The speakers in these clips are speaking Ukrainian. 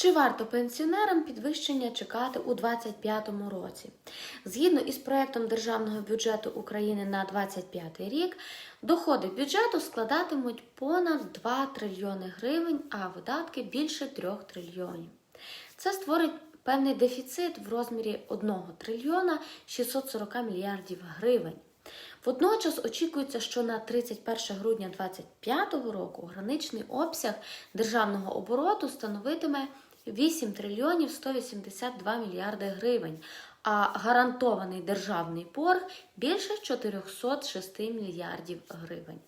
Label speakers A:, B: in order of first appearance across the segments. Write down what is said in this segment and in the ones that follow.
A: Чи варто пенсіонерам підвищення чекати у 2025 році? Згідно із проектом Державного бюджету України на 2025 рік, доходи бюджету складатимуть понад 2 трильйони гривень, а видатки більше 3 трильйонів. Це створить певний дефіцит в розмірі 1 трильйона 640 мільярдів гривень. Водночас очікується, що на 31 грудня 2025 року граничний обсяг державного обороту становитиме 8 трильйонів 182 мільярди гривень, а гарантований державний борг більше 406 мільярдів гривень.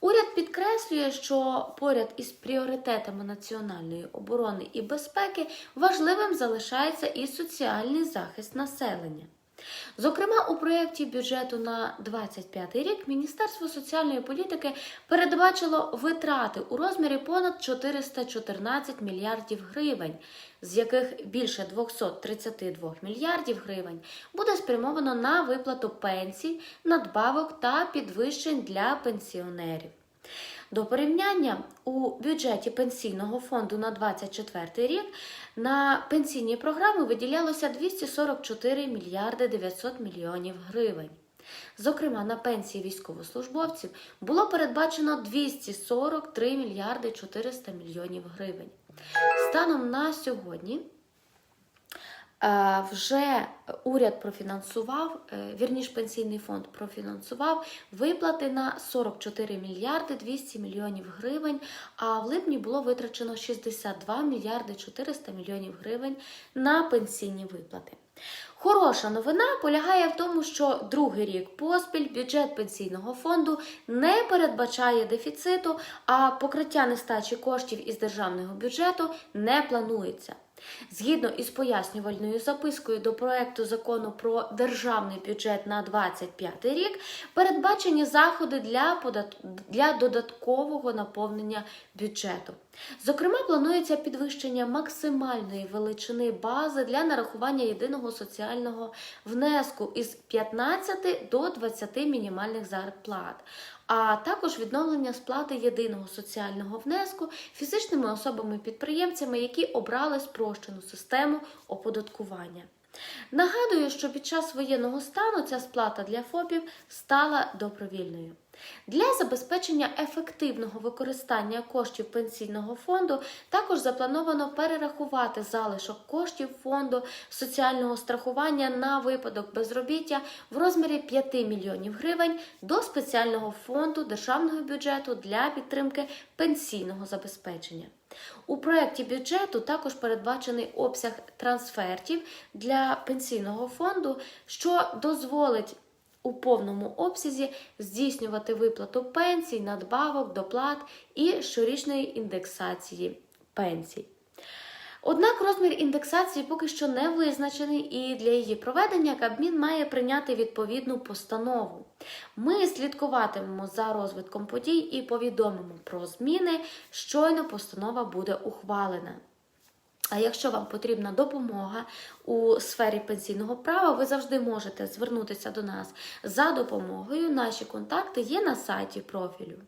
A: Уряд підкреслює, що поряд із пріоритетами національної оборони і безпеки важливим залишається і соціальний захист населення. Зокрема, у проєкті бюджету на 2025 рік Міністерство соціальної політики передбачило витрати у розмірі понад 414 мільярдів гривень, з яких більше 232 мільярдів гривень буде спрямовано на виплату пенсій, надбавок та підвищень для пенсіонерів. До порівняння у бюджеті пенсійного фонду на 2024 рік на пенсійні програми виділялося 244 мільярди 900 мільйонів гривень. Зокрема, на пенсії військовослужбовців було передбачено 243 мільярди 400 мільйонів гривень. Станом на сьогодні вже уряд профінансував, е, вірніш пенсійний фонд профінансував виплати на 44 мільярди 200 мільйонів гривень, а в липні було витрачено 62 мільярди 400 мільйонів гривень на пенсійні виплати. Хороша новина полягає в тому, що другий рік поспіль бюджет пенсійного фонду не передбачає дефіциту, а покриття нестачі коштів із державного бюджету не планується. Згідно із пояснювальною запискою до проекту закону про державний бюджет на 2025 рік, передбачені заходи для, подат... для додаткового наповнення бюджету. Зокрема, планується підвищення максимальної величини бази для нарахування єдиного соціального внеску із 15 до 20 мінімальних зарплат, а також відновлення сплати єдиного соціального внеску фізичними особами-підприємцями, які обрали спрощену систему оподаткування. Нагадую, що під час воєнного стану ця сплата для ФОПів стала добровільною. Для забезпечення ефективного використання коштів пенсійного фонду також заплановано перерахувати залишок коштів фонду соціального страхування на випадок безробіття в розмірі 5 мільйонів гривень до спеціального фонду державного бюджету для підтримки пенсійного забезпечення. У проєкті бюджету також передбачений обсяг трансфертів для пенсійного фонду, що дозволить у повному обсязі здійснювати виплату пенсій, надбавок, доплат і щорічної індексації пенсій. Однак розмір індексації поки що не визначений, і для її проведення Кабмін має прийняти відповідну постанову. Ми слідкуватимемо за розвитком подій і повідомимо про зміни, щойно постанова буде ухвалена. А якщо вам потрібна допомога у сфері пенсійного права, ви завжди можете звернутися до нас за допомогою. Наші контакти є на сайті профілю.